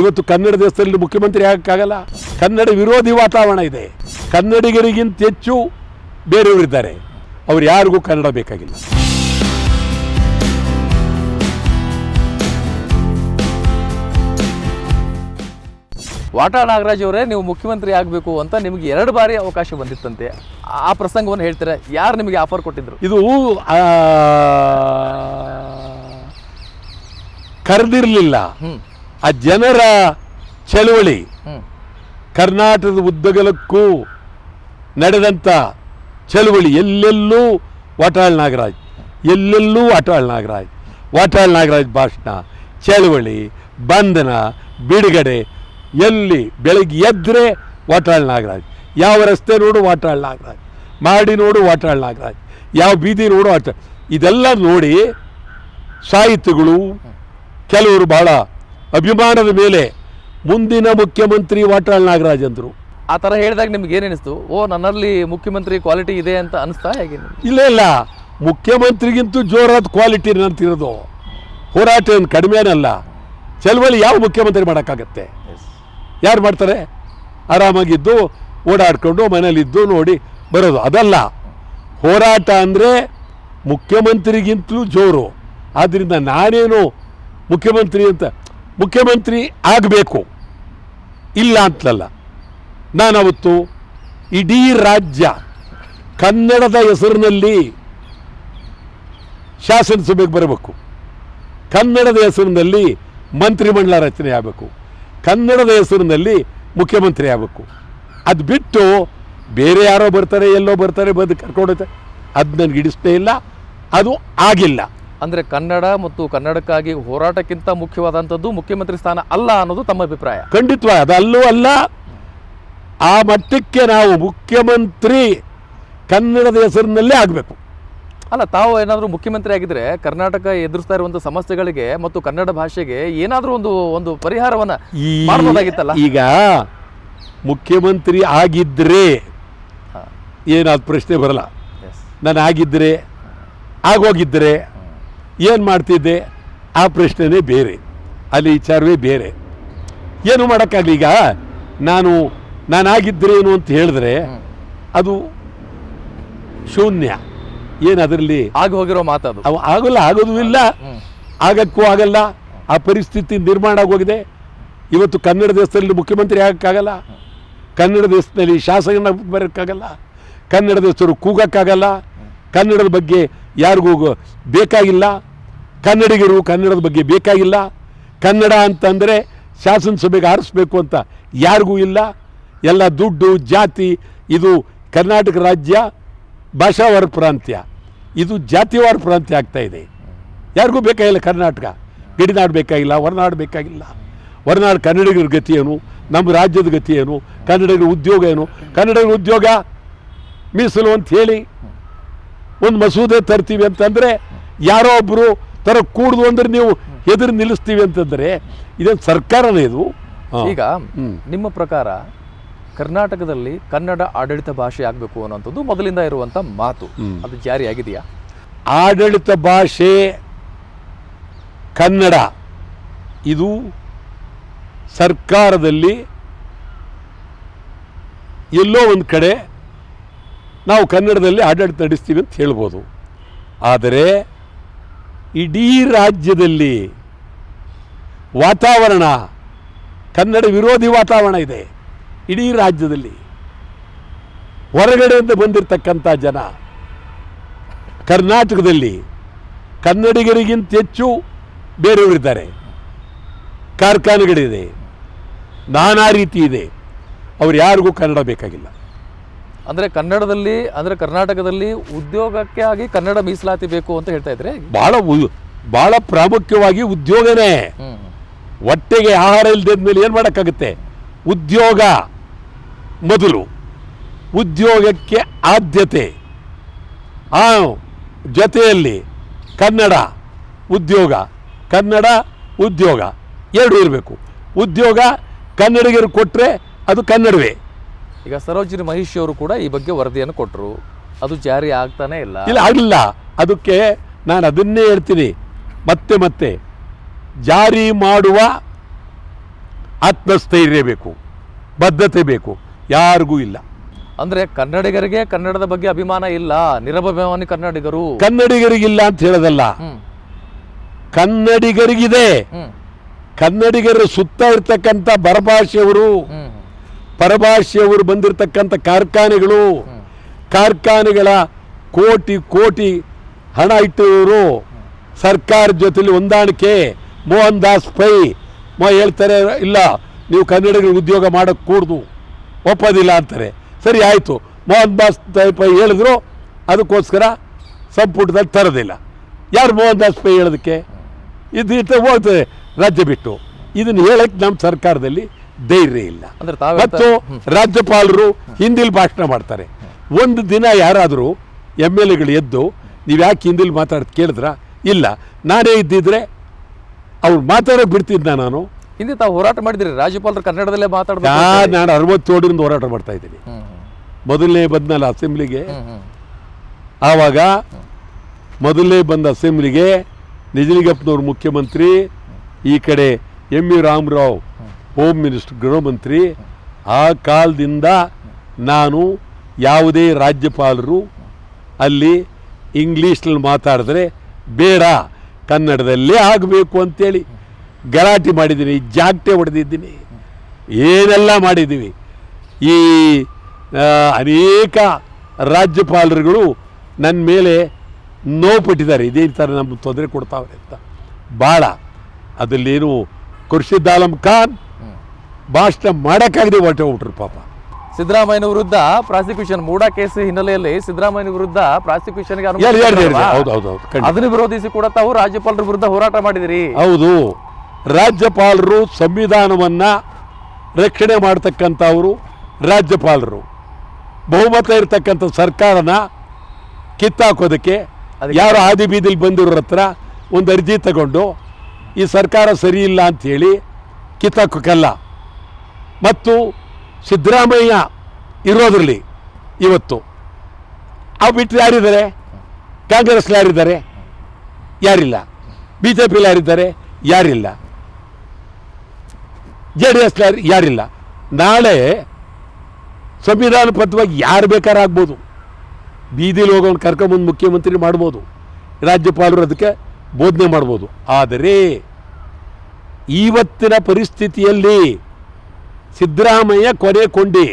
ಇವತ್ತು ಕನ್ನಡ ದೇಶದಲ್ಲಿ ಮುಖ್ಯಮಂತ್ರಿ ಆಗಕ್ಕಾಗಲ್ಲ. ಕನ್ನಡ ವಿರೋಧಿ ವಾತಾವರಣ ಇದೆ. ಕನ್ನಡಿಗರಿಗಿಂತ ಹೆಚ್ಚು ಬೇರೆಯವರಿದ್ದಾರೆ. ಅವ್ರು ಯಾರಿಗೂ ಕನ್ನಡ ಬೇಕಾಗಿಲ್ಲ. ವಾಟಾ ನಾಗರಾಜ್ ಅವರೇ ನೀವು ಮುಖ್ಯಮಂತ್ರಿ ಆಗಬೇಕು ಅಂತ ನಿಮಗೆ ಎರಡು ಬಾರಿ ಅವಕಾಶ ಬಂದಿತ್ತಂತೆ. ಆ ಪ್ರಸಂಗವನ್ನು ಹೇಳ್ತಾರೆ? ಯಾರು ನಿಮಗೆ ಆಫರ್ ಕೊಟ್ಟಿದ್ರು? ಇದು ಕರೆದಿರಲಿಲ್ಲ. ಆ ಜನರ ಚಳುವಳಿ ಕರ್ನಾಟಕದ ಉದ್ದಗಲಕ್ಕೂ ನಡೆದಂಥ ಚಳುವಳಿ ಎಲ್ಲೆಲ್ಲೂ ವಾಟಾಳ್ ನಾಗರಾಜ್ ಎಲ್ಲೆಲ್ಲೂ ವಾಟಾಳ್ ನಾಗರಾಜ್ ವಾಟಾಳ್ ನಾಗರಾಜ್ ಭಾಷಣ ಚಳುವಳಿ ಬಂಧನ ಬಿಡುಗಡೆ ಎಲ್ಲಿ ಬೆಳಗ್ಗೆ ಎದ್ದರೆ ವಾಟಾಳ್ ನಾಗರಾಜ್ ಯಾವ ರಸ್ತೆ ನೋಡು ವಾಟಾಳ್ ನಾಗರಾಜ್ ಮಾಡಿ ನೋಡು ವಾಟಾಳ್ ನಾಗರಾಜ್ ಯಾವ ಬೀದಿ ನೋಡು ವಾಟ ಇದೆಲ್ಲ ನೋಡಿ ಸಾಹಿತಿಗಳು ಕೆಲವರು ಬಹಳ ಅಭಿಮಾನದ ಮೇಲೆ ಮುಂದಿನ ಮುಖ್ಯಮಂತ್ರಿ ವಾಟಾಳ್ ನಾಗರಾಜ್ ಅಂದರು. ಆ ಥರ ಹೇಳಿದಾಗ ನಿಮ್ಗೆ ಏನೇನಿಸ್ತು ಓ ನನ್ನಲ್ಲಿ ಮುಖ್ಯಮಂತ್ರಿ ಕ್ವಾಲಿಟಿ ಇದೆ ಅಂತ ಅನಿಸ್ತಾ ಹೇಗೆ ಇಲ್ಲ ಇಲ್ಲ. ಮುಖ್ಯಮಂತ್ರಿಗಿಂತೂ ಜೋರಾದ ಕ್ವಾಲಿಟಿ ನಂತಿರೋದು ಹೋರಾಟ ಏನು ಕಡಿಮೆನಲ್ಲ. ಚಳವಳಿ ಯಾವ ಮುಖ್ಯಮಂತ್ರಿ ಮಾಡೋಕ್ಕಾಗತ್ತೆ? ಯಾರು ಮಾಡ್ತಾರೆ? ಆರಾಮಾಗಿದ್ದು ಓಡಾಡ್ಕೊಂಡು ಮನೇಲಿದ್ದು ನೋಡಿ ಬರೋದು. ಅದಲ್ಲ. ಹೋರಾಟ ಅಂದರೆ ಮುಖ್ಯಮಂತ್ರಿಗಿಂತಲೂ ಜೋರು. ಆದ್ದರಿಂದ ನಾನೇನು ಮುಖ್ಯಮಂತ್ರಿ ಅಂತ ಮುಖ್ಯಮಂತ್ರಿ ಆಗಬೇಕು. ಇಲ್ಲ ಅಂತಲಲ್ಲ ನಾನವತ್ತು ಇಡೀ ರಾಜ್ಯ ಕನ್ನಡದ ಹೆಸರಿನಲ್ಲಿ ಶಾಸನಸಭೆಗೆ ಬರಬೇಕು. ಕನ್ನಡದ ಹೆಸರಿನಲ್ಲಿ ಮಂತ್ರಿಮಂಡಲ ರಚನೆ ಆಗಬೇಕು. ಕನ್ನಡದ ಹೆಸರಿನಲ್ಲಿ ಮುಖ್ಯಮಂತ್ರಿ ಆಗಬೇಕು. ಅದು ಬಿಟ್ಟು ಬೇರೆ ಯಾರೋ ಬರ್ತಾರೆ, ಎಲ್ಲೋ ಬರ್ತಾರೆ ಬಂದು ಕರ್ಕೊಂಡೋಗ್ತಾರೆ ಅದು ನನಗೆ ಇಡಿಸ್ತೇ ಇಲ್ಲ. ಅದು ಆಗಿಲ್ಲ. ಅಂದ್ರೆ ಕನ್ನಡ ಮತ್ತು ಕನ್ನಡಕ್ಕಾಗಿ ಹೋರಾಟಕ್ಕಿಂತ ಮುಖ್ಯವಾದಂಥದ್ದು ಮುಖ್ಯಮಂತ್ರಿ ಸ್ಥಾನ ಅಲ್ಲ ಅನ್ನೋದು ತಮ್ಮ ಅಭಿಪ್ರಾಯ. ಖಂಡಿತವಾಗಿ ಅದಲ್ಲೂ ಅಲ್ಲ ಆ ಮಟ್ಟಕ್ಕೆ ನಾವು ಮುಖ್ಯಮಂತ್ರಿ ಕನ್ನಡದ ಹೆಸರಿನಲ್ಲೇ ಆಗಬೇಕು. ಅಲ್ಲ ತಾವು ಏನಾದರೂ ಮುಖ್ಯಮಂತ್ರಿ ಆಗಿದ್ರೆ ಕರ್ನಾಟಕ ಎದುರಿಸ್ತಾ ಇರುವಂಥ ಸಮಸ್ಯೆಗಳಿಗೆ ಮತ್ತು ಕನ್ನಡ ಭಾಷೆಗೆ ಏನಾದರೂ ಒಂದು ಒಂದು ಪರಿಹಾರವನ್ನು ಮಾಡಬಹುದಾಗಿತ್ತಲ್ಲ ಈಗ ಮುಖ್ಯಮಂತ್ರಿ ಆಗಿದ್ರೆ ಏನಾದ್ರು ಏನಾದ ಪ್ರಶ್ನೆ ಬರಲ್ಲ. ನಾನು ಆಗಿದ್ದರೆ ಆಗೋಗಿದ್ದರೆ ಏನು ಮಾಡ್ತಿದ್ದೆ? ಆ ಪ್ರಶ್ನೆನೇ ಬೇರೆ. ಅಲ್ಲಿ ವಿಚಾರವೇ ಬೇರೆ. ಏನು ಮಾಡೋಕ್ಕಾಗಲಿ ಈಗ? ನಾನು ನಾನಾಗಿದ್ದರೇನು ಅಂತ ಹೇಳಿದ್ರೆ ಅದು ಶೂನ್ಯ. ಏನು ಅದರಲ್ಲಿ? ಆಗ ಹೋಗಿರೋ ಮಾತದು. ಅವು ಆಗೋಲ್ಲ ಆಗೋದು ಇಲ್ಲ. ಆಗಕ್ಕೂ ಆಗಲ್ಲ. ಆ ಪರಿಸ್ಥಿತಿ ನಿರ್ಮಾಣ ಆಗೋಗಿದೆ. ಇವತ್ತು ಕನ್ನಡ ದೇಶದಲ್ಲಿ ಮುಖ್ಯಮಂತ್ರಿ ಆಗೋಕ್ಕಾಗಲ್ಲ. ಕನ್ನಡ ದೇಶದಲ್ಲಿ ಶಾಸಕನ ಬರೋಕ್ಕಾಗಲ್ಲ. ಕನ್ನಡ ದೇಶರು ಕೂಗಕ್ಕಾಗಲ್ಲ. ಕನ್ನಡದ ಬಗ್ಗೆ ಯಾರಿಗೂ ಬೇಕಾಗಿಲ್ಲ. ಕನ್ನಡಿಗರು ಕನ್ನಡದ ಬಗ್ಗೆ ಬೇಕಾಗಿಲ್ಲ. ಕನ್ನಡ ಅಂತಂದರೆ ಶಾಸನ ಸಭೆಗೆ ಆರಿಸ್ಬೇಕು ಅಂತ ಯಾರಿಗೂ ಇಲ್ಲ. ಎಲ್ಲ ದುಡ್ಡು, ಜಾತಿ, ಇದು ಕರ್ನಾಟಕ ರಾಜ್ಯ ಭಾಷಾವಾರ ಪ್ರಾಂತ್ಯ. ಇದು ಜಾತಿವಾರ ಪ್ರಾಂತ್ಯ ಆಗ್ತಾ ಇದೆ. ಯಾರಿಗೂ ಬೇಕಾಗಿಲ್ಲ ಕರ್ನಾಟಕ. ಗಡಿನಾಡು ಬೇಕಾಗಿಲ್ಲ, ಹೊರನಾಡು ಬೇಕಾಗಿಲ್ಲ. ಹೊರನಾಡು ಕನ್ನಡಿಗರ ಗತಿ ಏನು? ನಮ್ಮ ರಾಜ್ಯದ ಗತಿ ಏನು? ಕನ್ನಡಿಗರ ಉದ್ಯೋಗ ಏನು? ಕನ್ನಡಿಗರ ಉದ್ಯೋಗ ಮೀಸಲು ಅಂತ ಹೇಳಿ ಒಂದು ಮಸೂದೆ ತರ್ತೀವಿ ಅಂತಂದರೆ ಯಾರೋ ಒಬ್ಬರು ತರ ಕೂಡುದು ಅಂದ್ರೆ ನೀವು ಎದುರು ನಿಲ್ಲಿಸ್ತೀವಿ ಅಂತಂದರೆ ಇದೊಂದು ಸರ್ಕಾರನೇ ಇದು? ಈಗ ನಿಮ್ಮ ಪ್ರಕಾರ ಕರ್ನಾಟಕದಲ್ಲಿ ಕನ್ನಡ ಆಡಳಿತ ಭಾಷೆ ಆಗಬೇಕು ಅನ್ನೋಂಥದ್ದು ಮೊದಲಿಂದ ಇರುವಂಥ ಮಾತು. ಅದು ಜಾರಿಯಾಗಿದೆಯಾ ಆಡಳಿತ ಭಾಷೆ ಕನ್ನಡ. ಇದು ಸರ್ಕಾರದಲ್ಲಿ ಎಲ್ಲೋ ಒಂದು ಕಡೆ ನಾವು ಕನ್ನಡದಲ್ಲಿ ಆಡಳಿತ ನಡೆಸ್ತೀವಿ ಅಂತ ಹೇಳ್ಬೋದು. ಆದರೆ ಇಡೀ ರಾಜ್ಯದಲ್ಲಿ ವಾತಾವರಣ, ಕನ್ನಡ ವಿರೋಧಿ ವಾತಾವರಣ ಇದೆ. ಇಡೀ ರಾಜ್ಯದಲ್ಲಿ ಹೊರಗಡೆಯಿಂದ ಬಂದಿರತಕ್ಕಂಥ ಜನ ಕರ್ನಾಟಕದಲ್ಲಿ ಕನ್ನಡಿಗರಿಗಿಂತ ಹೆಚ್ಚು ಬೇರೆಯವರಿದ್ದಾರೆ. ಕಾರ್ಖಾನೆಗಳಿದೆ. ನಾನಾ ರೀತಿ ಇದೆ. ಅವ್ರು ಯಾರಿಗೂ ಕನ್ನಡ ಬೇಕಾಗಿಲ್ಲ. ಅಂದ್ರೆ ಕನ್ನಡದಲ್ಲಿ ಅಂದ್ರೆ ಕರ್ನಾಟಕದಲ್ಲಿ ಉದ್ಯೋಗಕ್ಕೆ ಆಗಿ ಕನ್ನಡ ಮೀಸಲಾತಿ ಬೇಕು ಅಂತ ಹೇಳ್ತಾ ಇದ್ರೆ? ಬಹಳ ಬಹಳ ಭಾಳ ಪ್ರಾಮುಖ್ಯವಾಗಿ ಉದ್ಯೋಗನೇ. ಹೊಟ್ಟೆಗೆ ಆಹಾರ ಇಲ್ಲದ ಮೇಲೆ ಏನು ಮಾಡೋಕ್ಕಾಗುತ್ತೆ? ಉದ್ಯೋಗ ಮೊದಲು. ಉದ್ಯೋಗಕ್ಕೆ ಆದ್ಯತೆ. ಆ ಜೊತೆಯಲ್ಲಿ ಕನ್ನಡ ಉದ್ಯೋಗ ಕನ್ನಡ ಉದ್ಯೋಗ ಎರಡು ಇರಬೇಕು. ಉದ್ಯೋಗ ಕನ್ನಡಿಗರು ಕೊಟ್ಟರೆ ಅದು ಕನ್ನಡವೇ. ಈಗ ಸರೋಜಿನಿ ಮಹೇಶ್ ಅವರು ಕೂಡ ಈ ಬಗ್ಗೆ ವರದಿಯನ್ನು ಕೊಟ್ಟರು ಅದು ಜಾರಿ ಆಗ್ತಾನೆ ಇಲ್ಲ. ಇಲ್ಲ ಆಗಲಿಲ್ಲ. ಅದಕ್ಕೆ ನಾನು ಅದನ್ನೇ ಹೇಳ್ತೀನಿ. ಮತ್ತೆ ಮತ್ತೆ ಜಾರಿ ಮಾಡುವ ಆತ್ಮಸ್ಥೈರ್ಯ ಬೇಕು ಬದ್ಧತೆ ಬೇಕು ಯಾರಿಗೂ ಇಲ್ಲ. ಅಂದ್ರೆ ಕನ್ನಡಿಗರಿಗೆ ಕನ್ನಡದ ಬಗ್ಗೆ ಅಭಿಮಾನ ಇಲ್ಲ ನಿರಭಿಮಾನಿ ಕನ್ನಡಿಗರು. ಕನ್ನಡಿಗರಿಗಿಲ್ಲ ಅಂತ ಹೇಳೋದಲ್ಲ. ಕನ್ನಡಿಗರಿಗಿದೆ. ಕನ್ನಡಿಗರ ಸುತ್ತ ಇರ್ತಕ್ಕಂಥ ಬರಭಾಷೆಯವರು ಪರಭಾಷೆಯವರು ಬಂದಿರತಕ್ಕಂಥ ಕಾರ್ಖಾನೆಗಳು, ಕಾರ್ಖಾನೆಗಳ ಕೋಟಿ ಕೋಟಿ ಹಣ ಇಟ್ಟಿರೋರು ಸರ್ಕಾರ ಜೊತೆಲಿ ಹೊಂದಾಣಿಕೆ. ಮೋಹನ್ ದಾಸ್ ಪೈ, ಮೋ ಹೇಳ್ತಾರೆ, ಇಲ್ಲ, ನೀವು ಕನ್ನಡಿಗರಿಗೆ ಉದ್ಯೋಗ ಮಾಡೋಕ್ಕೆ ಕೂಡ್ದು, ಒಪ್ಪೋದಿಲ್ಲ ಅಂತಾರೆ. ಸರಿ, ಆಯಿತು. ಮೋಹನ್ ದಾಸ್ ಪೈ ಹೇಳಿದ್ರು, ಅದಕ್ಕೋಸ್ಕರ ಸಂಪುಟದಲ್ಲಿ ತರೋದಿಲ್ಲ. ಯಾರು ಮೋಹನ್ ದಾಸ್ ಪೈ ಹೇಳೋದಕ್ಕೆ? ಇದು ಹೋಗ್ತದೆ, ರಾಜ್ಯ ಬಿಟ್ಟು. ಇದನ್ನು ಹೇಳಕ್ಕೆ ನಮ್ಮ ಸರ್ಕಾರದಲ್ಲಿ ಧೈರ್ಯ ಇಲ್ಲ. ಮತ್ತು ರಾಜ್ಯಪಾಲರು ಹಿಂದಿಲ್ ಭಾಷಣ ಮಾಡ್ತಾರೆ. ಒಂದು ದಿನ ಯಾರಾದರೂ ಎಂ ಎಲ್ ಎಗಳು ಎದ್ದು ನೀವು ಯಾಕೆ ಹಿಂದಿಲ್ ಮಾತಾಡೋದು ಕೇಳಿದ್ರ? ಇಲ್ಲ. ನಾನೇ ಇದ್ದಿದ್ರೆ ಅವ್ರು ಮಾತಾಡೋಕೆ ಬಿಡ್ತಿದ್ದ ನಾನು. ಹಿಂದೆ ತಾವು ಹೋರಾಟ ಮಾಡಿದ್ರಿ. ರಾಜ್ಯಪಾಲರು ಕನ್ನಡದಲ್ಲೇ ಹೇಳಿ. ನಾನು ಅರವತ್ತೇಳರಿಂದ ಹೋರಾಟ ಮಾಡ್ತಾ ಇದ್ದೀನಿ. ಮೊದಲನೇ ಬಂದ್ನಲ್ಲ ಅಸೆಂಬ್ಲಿಗೆ? ಆವಾಗ ಮೊದಲನೇ ಬಂದ ಅಸೆಂಬ್ಲಿಗೆ ನಿಜಲಿಂಗಪ್ಪನವ್ರ ಮುಖ್ಯಮಂತ್ರಿ ಈ ಕಡೆ M U Ramarao home minister ಗೃಹ ಮಂತ್ರಿ ಆ ಕಾಲದಿಂದ ನಾನು ಯಾವುದೇ ರಾಜ್ಯಪಾಲರು ಅಲ್ಲಿ ಇಂಗ್ಲೀಷ್ನಲ್ಲಿ ಮಾತಾಡಿದ್ರೆ ಬೇಡ, ಕನ್ನಡದಲ್ಲೇ ಆಗಬೇಕು ಅಂತೇಳಿ ಗಲಾಟೆ ಮಾಡಿದ್ದೀನಿ, ಜಾಗಟೆ ಹೊಡೆದಿದ್ದೀನಿ. ಏನೆಲ್ಲ ಮಾಡಿದ್ದೀವಿ? ಈ ಅನೇಕ ರಾಜ್ಯಪಾಲರುಗಳು ನನ್ನ ಮೇಲೆ ನೋವು ಪಟ್ಟಿದ್ದಾರೆ. ಇದೇ ಥರ ನಮ್ಗೆ ತೊಂದರೆ ಕೊಡ್ತಾವ್ರೆ ಅಂತ. ಭಾಳ ಅದರಲ್ಲೇನು ಖುರ್ಷಿದ್ ಆಲಂ ಖಾನ್ ಭಾಷಣ ಮಾಡೋಕ್ಕಾಗದೆ ಹೊರಟೆ ಹೋಗ್ಬಿಟ್ರು ಪಾಪ. ಸಿದ್ದರಾಮಯ್ಯನ ವಿರುದ್ಧ ಪ್ರಾಸಿಕ್ಯೂಷನ್ ಮೂಡ ಕೇಸ್ ಹಿನ್ನೆಲೆಯಲ್ಲಿ ಸಿದ್ದರಾಮಯ್ಯನ ವಿರುದ್ಧ ಪ್ರಾಸಿಕ್ಯೂಷನ್ಗೆ ಖಂಡಿತ. ಅದನ್ನು ವಿರೋಧಿಸಿ ಕೂಡ ತಾವು ರಾಜ್ಯಪಾಲರ ವಿರುದ್ಧ ಹೋರಾಟ ಮಾಡಿದಿರಿ. ಹೌದು. ರಾಜ್ಯಪಾಲರು ಸಂವಿಧಾನವನ್ನ ರಕ್ಷಣೆ ಮಾಡ್ತಕ್ಕಂಥವರು ರಾಜ್ಯಪಾಲರು. ಬಹುಮತ ಇರತಕ್ಕಂಥ ಸರ್ಕಾರನ ಕಿತ್ತಾಕೋದಕ್ಕೆ ಯಾರು ಹಾದಿ ಬೀದಿಲಿ ಬಂದಿರೋರ ಹತ್ರ ಒಂದು ಅರ್ಜಿ ತಗೊಂಡು ಈ ಸರ್ಕಾರ ಸರಿ ಇಲ್ಲ ಅಂಥೇಳಿ ಕಿತ್ತಾಕೋಕ್ಕಲ್ಲ ಮತ್ತು ಸಿದ್ದರಾಮಯ್ಯ ಇರೋದ್ರಲ್ಲಿ ಇವತ್ತು. ಅವು ಬಿಟ್ಟರೆ ಯಾರಿದ್ದಾರೆ? ಕಾಂಗ್ರೆಸ್ ಯಾರಿದ್ದಾರೆ? ಯಾರಿಲ್ಲ. ಬಿ ಜೆ ಪಿಲಿ ಯಾರಿದ್ದಾರೆ? ಯಾರಿಲ್ಲ. ಜೆ ಡಿ ಎಸ್ ಯಾರಿಲ್ಲ. ನಾಳೆ ಸಂವಿಧಾನಬದ್ಧವಾಗಿ ಯಾರು ಬೇಕಾರು ಆಗ್ಬೋದು. ಬೀದಿಲಿ ಹೋಗೋನು ಕರ್ಕೊಂಬಂದು ಮುಖ್ಯಮಂತ್ರಿ ಮಾಡ್ಬೋದು. ರಾಜ್ಯಪಾಲರು ಅದಕ್ಕೆ ಬೋಧನೆ ಮಾಡ್ಬೋದು. ಆದರೆ, ಇವತ್ತಿನ ಪರಿಸ್ಥಿತಿಯಲ್ಲಿ ಸಿದ್ದರಾಮಯ್ಯ ಕೊನೆ ಕೊಂಡಿ